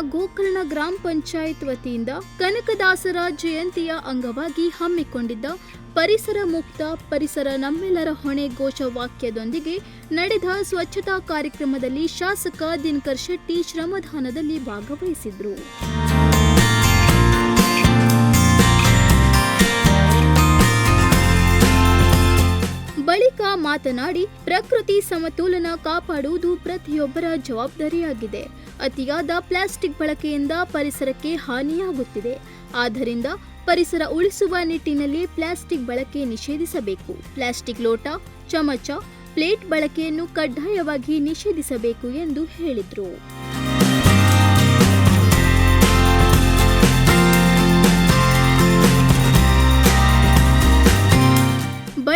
ಗೋಕರ್ಣ ಗ್ರಾಮ ಪಂಚಾಯತ್ ವತಿಯಿಂದ ಕನಕದಾಸರ ಜಯಂತಿಯ ಅಂಗವಾಗಿ ಹಮ್ಮಿಕೊಂಡಿದ್ದ ಪರಿಸರ ಮುಕ್ತ ಪರಿಸರ ನಮ್ಮೆಲ್ಲರ ಹೊಣೆ ಘೋಷ ವಾಕ್ಯದೊಂದಿಗೆ ನಡೆದ ಸ್ವಚ್ಛತಾ ಕಾರ್ಯಕ್ರಮದಲ್ಲಿ ಶಾಸಕ ದಿನಕರ್ ಶೆಟ್ಟಿ ಶ್ರಮದಾನದಲ್ಲಿ ಭಾಗವಹಿಸಿದ್ರು. ಬಳಿಕ ಮಾತನಾಡಿ ಪ್ರಕೃತಿ ಸಮತೋಲನ ಕಾಪಾಡುವುದು ಪ್ರತಿಯೊಬ್ಬರ ಜವಾಬ್ದಾರಿಯಾಗಿದೆ. ಅತಿಯಾದ ಪ್ಲಾಸ್ಟಿಕ್ ಬಳಕೆಯಿಂದ ಪರಿಸರಕ್ಕೆ ಹಾನಿಯಾಗುತ್ತಿದೆ. ಆದ್ದರಿಂದ ಪರಿಸರ ಉಳಿಸುವ ನಿಟ್ಟಿನಲ್ಲಿ ಪ್ಲಾಸ್ಟಿಕ್ ಬಳಕೆ ನಿಷೇಧಿಸಬೇಕು. ಪ್ಲಾಸ್ಟಿಕ್ ಲೋಟ, ಚಮಚ, ಪ್ಲೇಟ್ ಬಳಕೆಯನ್ನು ಕಡ್ಡಾಯವಾಗಿ ನಿಷೇಧಿಸಬೇಕು ಎಂದು ಹೇಳಿದರು.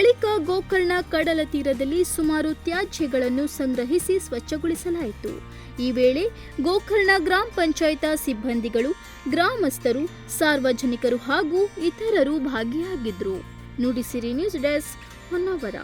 ಬಳಿಕ ಗೋಕರ್ಣ ಕಡಲ ತೀರದಲ್ಲಿ ಸುಮಾರು ತ್ಯಾಜ್ಯಗಳನ್ನು ಸಂಗ್ರಹಿಸಿ ಸ್ವಚ್ಛಗೊಳಿಸಲಾಯಿತು. ಈ ವೇಳೆ ಗೋಕರ್ಣ ಗ್ರಾಮ ಪಂಚಾಯತ ಸಿಬ್ಬಂದಿಗಳು, ಗ್ರಾಮಸ್ಥರು, ಸಾರ್ವಜನಿಕರು ಹಾಗೂ ಇತರರು ಭಾಗಿಯಾಗಿದ್ದರು. Nudisiri news desk Honnavar.